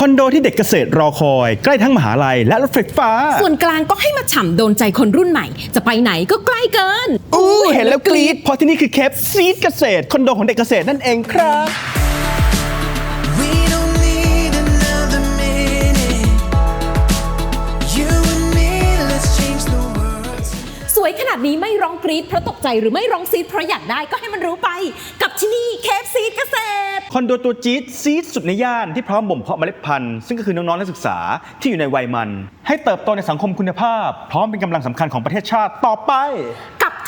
คอนโดที่เด็กเกษตรรอคอย ใกล้ทั้งมหาลัยและรถไฟฟ้า ส่วนกลางก็ให้มาฉ่ำโดนใจคนรุ่นใหม่ จะไปไหนก็ใกล้เกิน อู้เห็นแล้วกรี๊ดเพราะที่นี่คือเคปซีดเกษตรคอนโดของเด็กเกษตรนั่นเองครับีดเพราะตกใจหรือไม่ร้องซีดเพราะอยากได้ก็ให้มันรู้ไป กับที่นี่เคฟซีดเกษตร คอนโดตัวจี๊ดซีดสุดในย่านที่พร้อมบ่มเพาะเมล็ดพันธุ์ซึ่งก็คือน้องๆนักศึกษาที่อยู่ในวัยมัน ให้เติบโตในสังคมคุณภาพ พร้อมเป็นกำลังสำคัญของประเทศชาติต่อไป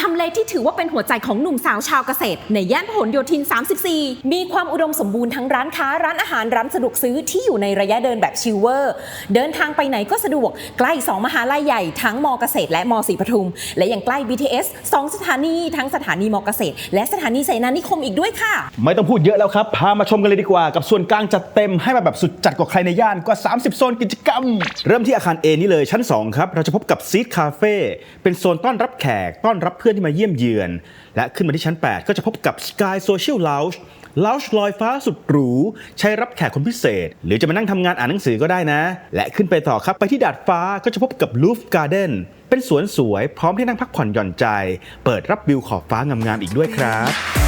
ทำเลที่ถือว่าเป็นหัวใจของหนุ่มสาวชาวเกษตร ในย่านพหลโยธิน 34 มีความอุดมสมบูรณ์ทั้งร้านค้าร้านอาหารร้านสะดวกซื้อที่อยู่ในระยะเดินแบบชิลเวอร์ เดินทางไปไหนก็สะดวก ใกล้ 2 มหาลัยใหญ่ทั้งมเกษตร และมศรีปทุม และยังใกล้ BTS 2 สถานีทั้งสถานีมเกษตร และสถานีเสนานิคมอีกด้วยค่ะ ไม่ต้องพูดเยอะแล้วครับ พามาชมกันเลยดีกว่า กับส่วนกลางจัดเต็มให้มาแบบสุดจัดกว่าใครในย่านกว่า 30 โซนกิจกรรม เริ่มที่อาคาร A นี้เลยชั้น 2 ครับ เราจะพบกับซีดคาเฟ่เป็นโซนต้อนรับแขกต้อนรับเพื่อนื่อนที่มาเยี่ยมเยือน และขึ้นมาที่ชั้น 8 ก็จะพบกับ Sky Social Lounge ล o ว g e ลอยฟ้าสุดหรู ใช้รับแขกคนพิเศษ หรือจะมานั่งทำงานอ่านหนังสือก็ได้นะ และขึ้นไปต่อครับ ไปที่ดาดฟ้าก็จะพบกับ Roof Garden เป็นสวนสวยพร้อมที่นั่งพักผ่อนหย่อนใจ เปิดรับวิวขอบฟ้างามๆอีกด้วยครับ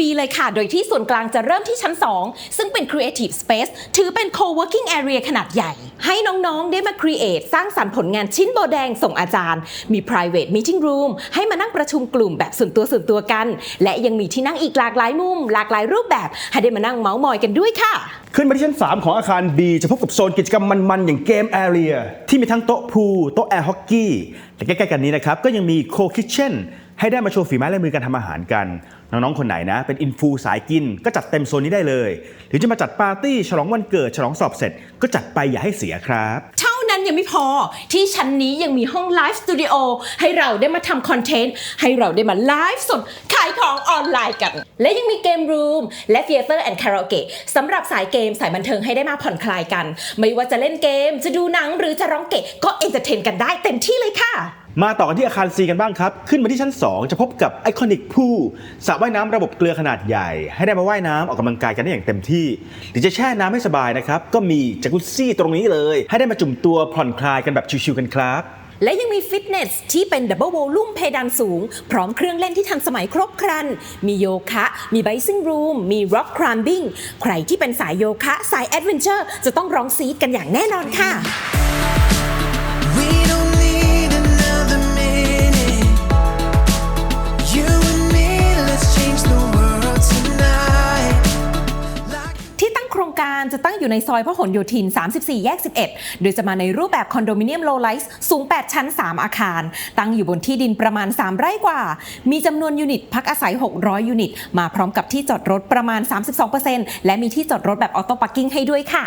B เลยค่ะ โดยที่ส่วนกลางจะเริ่มที่ชั้น 2 ซึ่งเป็น Creative Space ถือเป็น Co-working Area ขนาดใหญ่ ให้น้องๆได้มา Create สร้างสรรค์ผลงานชิ้นโบแดงส่งอาจารย์ มี Private Meeting Room ให้มานั่งประชุมกลุ่มแบบส่วนตัวส่วนตัวกัน และยังมีที่นั่งอีกหลากหลายมุม หลากหลายรูปแบบ ให้ได้มานั่งเมาส์มอยกันด้วยค่ะ ขึ้นมาที่ชั้น 3 ของอาคาร B จะพบกับโซนกิจกรรมมันๆอย่างเกมแอเรียที่มีทั้งโต๊ะพูโต๊ะแอร์ฮอกกี้และใกล้ๆกันนี้นะครับก็ยังมีโคคิ t เช่น ให้ได้มาโชว์ฝีไม้ลายมือการทำอาหารกัน น้องๆ คนไหนนะ เป็นอินฟูสายกินก็จัดเต็มโซนนี้ได้เลย หรือจะมาจัดปาร์ตี้ฉลองวันเกิดฉลองสอบเสร็จ ก็จัดไปอย่าให้เสียครับ เท่านั้นยังไม่พอที่ชั้นนี้ยังมีห้องไลฟ์สตูดิโอให้เราได้มาทำคอนเทนต์ ให้เราได้มาไลฟ์สด ขายของออนไลน์กัน และยังมีเกมรูมและเ h ียเตอร์แอนด์คาราโอเกะสำหรับสายเกมสายบันเทิงให้ได้มาผ่อนคลายกัน ไม่ว่าจะเล่นเกมจะดูหนังหรือจะร้องเกะก็เอนเตอร์เทนกันได้เต็มที่เลยค่ะ มาต่อกันที่อาคาร C กันบ้างครับ ขึ้นมาที่ชั้น 2 จะพบกับไอคอนิกพูลสระว่ายน้ำระบบเกลือขนาดใหญ่ ให้ได้มาว่ายน้ำออกกำลังกายกันได้อย่างเต็มที่หรือจะแช่น้ำให้สบายนะครับ ก็มีจากุซซี่ตรงนี้เลย ให้ได้มาจุ่มตัวผ่อนคลายกันแบบชิวๆกันครับ และยังมีฟิตเนสที่เป็นดับเบิลโวลุ่มเพดานสูง พร้อมเครื่องเล่นที่ทันสมัยครบครัน มีโยคะ มีไบซิ่งรูม มีร็อกคล i มบิ้ง ใครที่เป็นสายโยคะ สายแอดเวนเจอร์จะต้องร้องซีดกันอย่างแน่นอนค่ะ การจะตั้งอยู่ในซอยพหลโยธิน 34 แยก 11 โดยจะมาในรูปแบบคอนโดมิเนียมโลไลส์สูง 8 ชั้น 3 อาคาร ตั้งอยู่บนที่ดินประมาณ 3 ไร่กว่า มีจำนวนยูนิตพักอาศัย 600 ยูนิต มาพร้อมกับที่จอดรถประมาณ 32%และมีที่จอดรถแบบออโต้พาร์กิ้งให้ด้วยค่ะ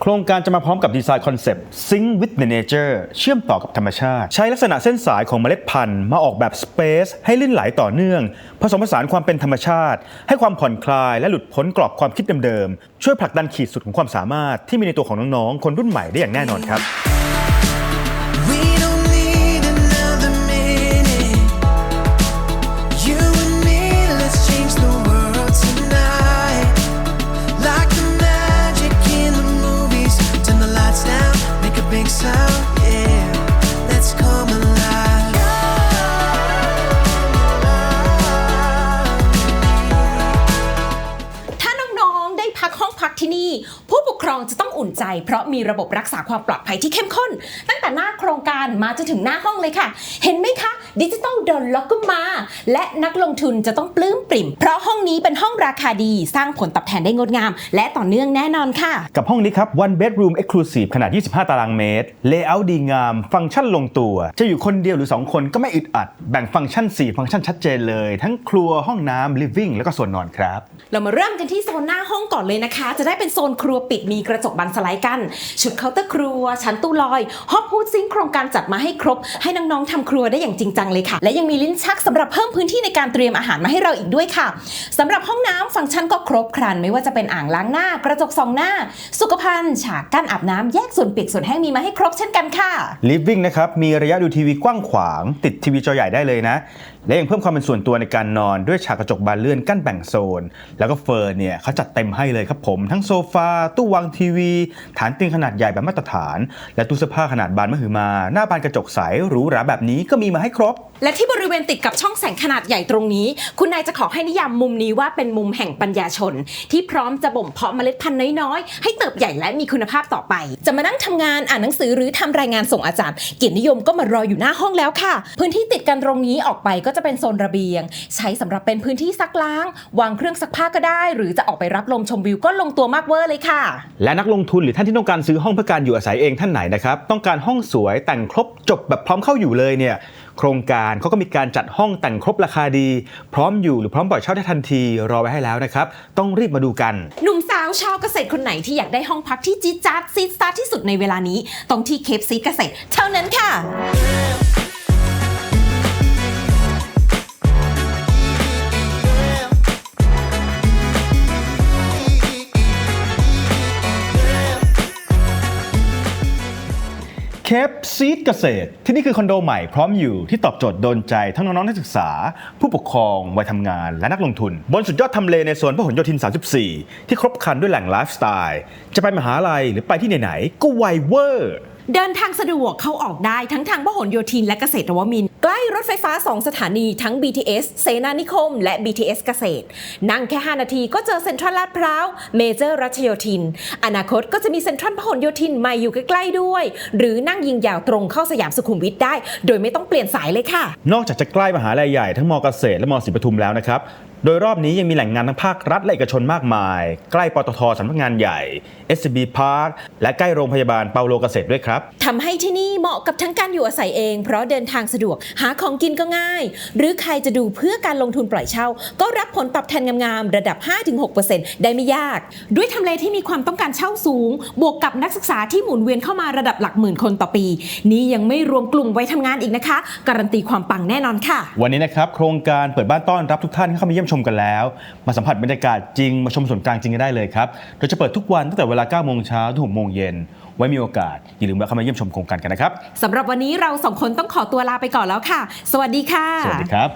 โครงการจะมาพร้อมกับดีไซน์คอนเซปต์ Sync with the Nature เชื่อมต่อกับธรรมชาติ ใช้ลักษณะเส้นสายของเมล็ดพันธุ์มาออกแบบ Space ให้ลื่นไหลต่อเนื่อง ผสมผสานความเป็นธรรมชาติ ให้ความผ่อนคลายและหลุดพ้นกรอบความคิดเดิมๆช่วยผลักดันขีดสุดของความสามารถที่มีในตัวของน้องๆ คนรุ่นใหม่ได้อย่างแน่นอนครับ make a ที่นี่ ผู้ปกครองจะต้องอุ่นใจ เพราะมีระบบรักษาความปลอดภัยที่เข้มข้น ตั้งแต่หน้าโครงการมาจนถึงหน้าห้องเลยค่ะ เห็นไหมคะดิจิตอลดอลล็อกก็มา และนักลงทุนจะต้องปลื้มปริ่ม เพราะห้องนี้เป็นห้องราคาดี สร้างผลตอบแทนได้งดงาม และต่อเนื่องแน่นอนค่ะ กับห้องนี้ครับ one bedroom exclusive ขนาด 25 ตารางเมตร layout ดีงาม ฟังก์ชันลงตัว จะอยู่คนเดียวหรือ 2 คนก็ไม่อึดอัด แบ่งฟังก์ชัน 4 ฟังก์ชันชัดเจนเลย ทั้งครัวห้องน้ำ living แล้วก็ส่วนนอนครับ เรามาเริ่มกันที่โซนหน้าห้องก่อนเลยนะคะ จะได้เป็นโซนครัวปิดมีกระจกบานสไลด์กันชุดเคาน์เตอร์ครัว ชั้นตู้ลอยฮอปพูดซิงโครงการจัดมาให้ครบ ให้น้องๆทำครัวได้อย่างจริงจังเลยค่ะ และยังมีลิ้นชักสำหรับเพิ่มพื้นที่ในการเตรียมอาหารมาให้เราอีกด้วยค่ะสำหรับห้องน้ำฟังก์ชันก็ครบครัน ไม่ว่าจะเป็นอ่างล้างหน้ากระจกสองหน้า สุขภัณฑ์ฉากกั้นอาบน้ำแยกส่วนเปียกส่วนแห้งมีมาให้ครบเช่นกันค่ะ living นะครับมีระยะดูทีวีกว้างขวาง ติดทีวีจอใหญ่ได้เลยนะและยังเพิ่มความเป็นส่วนตัวในการนอนด้วยฉากกระจกบานเลื่อนกั้นแบ่งโซน แล้วก็เฟิร์เนี่ยเขาจัดเต็มให้เลยครับผม ทั้งโซฟา ตู้วางทีวี ฐานเตียงขนาดใหญ่แบบมาตรฐาน และตู้เสื้อผ้าขนาดบานมหึมา หน้าบานกระจกใสหรูหราแบบนี้ก็มีมาให้ครบ และที่บริเวณติดกับช่องแสงขนาดใหญ่ตรงนี้ คุณนายจะขอให้นิยามมุมนี้ว่าเป็นมุมแห่งปัญญาชน ที่พร้อมจะบ่มเพาะเมล็ดพันธุ์น้อยๆให้เติบใหญ่และมีคุณภาพต่อไป จะมานั่งทำงานอ่านหนังสือหรือทำรายงานส่งอาจารย์ เกียรตินิยมก็มารออยู่หน้าห้องแล้วค่ะ พื้นที่ติดกันตรงนี้ออกไปกจะเป็นโซนระเบียง ใช้สำหรับเป็นพื้นที่ซักล้าง วางเครื่องซักผ้าก็ได้ หรือจะออกไปรับลมชมวิวก็ลงตัวมากเวอร์เลยค่ะ และนักลงทุนหรือท่านที่ต้องการซื้อห้องเพื่อการอยู่อาศัยเองท่านไหนนะครับต้องการห้องสวยแต่งครบจบแบบพร้อมเข้าอยู่เลยเนี่ยโครงการเขาก็มีการจัดห้องแต่งครบราคาดี พร้อมอยู่หรือพร้อมปล่อยเช่าได้ทันทีรอไว้ให้แล้วนะครับ ต้องรีบมาดูกัน หนุ่มสาวชาวเกษตรคนไหนที่อยากได้ห้องพักที่จี๊ดจ๊าดซีดซาดที่สุดในเวลานี้ต้องที่เคปซีเกษตรเท่านั้นค่ะ เคปซีดเกษตร ที่นี่คือคอนโดใหม่พร้อมอยู่ที่ตอบโจทย์โดนใจทั้งน้องๆนักศึกษา ผู้ปกครองวัยทำงานและนักลงทุน บนสุดยอดทำเลในโซนพหลโยธิน 34 ที่ครบครันด้วยแหล่งไลฟ์สไตล์จะไปมหาลัยหรือไปที่ไหนๆก็ไวเวอร์ เดินทางสะดวกเข้าออกได้ทั้งทางพหลโยธินและเกษตรวมิน รถไฟฟ้า 2 สถานีทั้ง BTS เสนานิคม และ BTS เกษตร นั่งแค่ 5 นาทีก็เจอเซ็นทรัลลาดพร้าว เมเจอร์รัชโยธิน อนาคตก็จะมีเซ็นทรัลพหลโยธินมาอยู่ใกล้ๆด้วย หรือนั่งยิงยาวตรงเข้าสยามสุขุมวิทได้ โดยไม่ต้องเปลี่ยนสายเลยค่ะ นอกจากจะใกล้มหาลัยใหญ่ทั้งมเกษตรและมศรีปทุมแล้วนะครับ โดยรอบนี้ยังมีแหล่งงานทั้งภาครัฐและเอกชนมากมาย ใกล้ปตทสำนักงานใหญ่ SCB Park และใกล้โรงพยาบาลเปาโลเกษตรด้วยครับทำให้ที่นี่เหมาะกับทั้งการอยู่อาศัยเอง เพราะเดินทางสะดวกหาของกินก็ง่าย หรือใครจะดูเพื่อการลงทุนปล่อยเช่า ก็รับผลตอบแทนงามๆระดับ 5-6%ได้ไม่ยาก ด้วยทำเลที่มีความต้องการเช่าสูง บวกกับนักศึกษาที่หมุนเวียนเข้ามาระดับหลักหมื่นคนต่อปี นี้ยังไม่รวมกลุ่มไว้ทำงานอีกนะคะ การันตีความปังแน่นอนค่ะ วันนี้นะครับโครงการเปิดบ้านต้อนรับทุกท่านเข้ามาเยี่ยมชมกันแล้ว มาสัมผัสบรรยากาศจริงมาชมส่วนกลางจริงกันได้เลยครับโดยจะเปิดทุกวันตั้งแต่เวลา9โมงเช้าถึง6โมงเย็นไว้มีโอกาส อย่าลืมแวะเข้ามาเยี่ยมชมโครงการกันนะครับสำหรับวันนี้เราสองคนต้องขอตัวลาไปก่อนแล้วค่ะ สวัสดีค่ะ สวัสดีครับ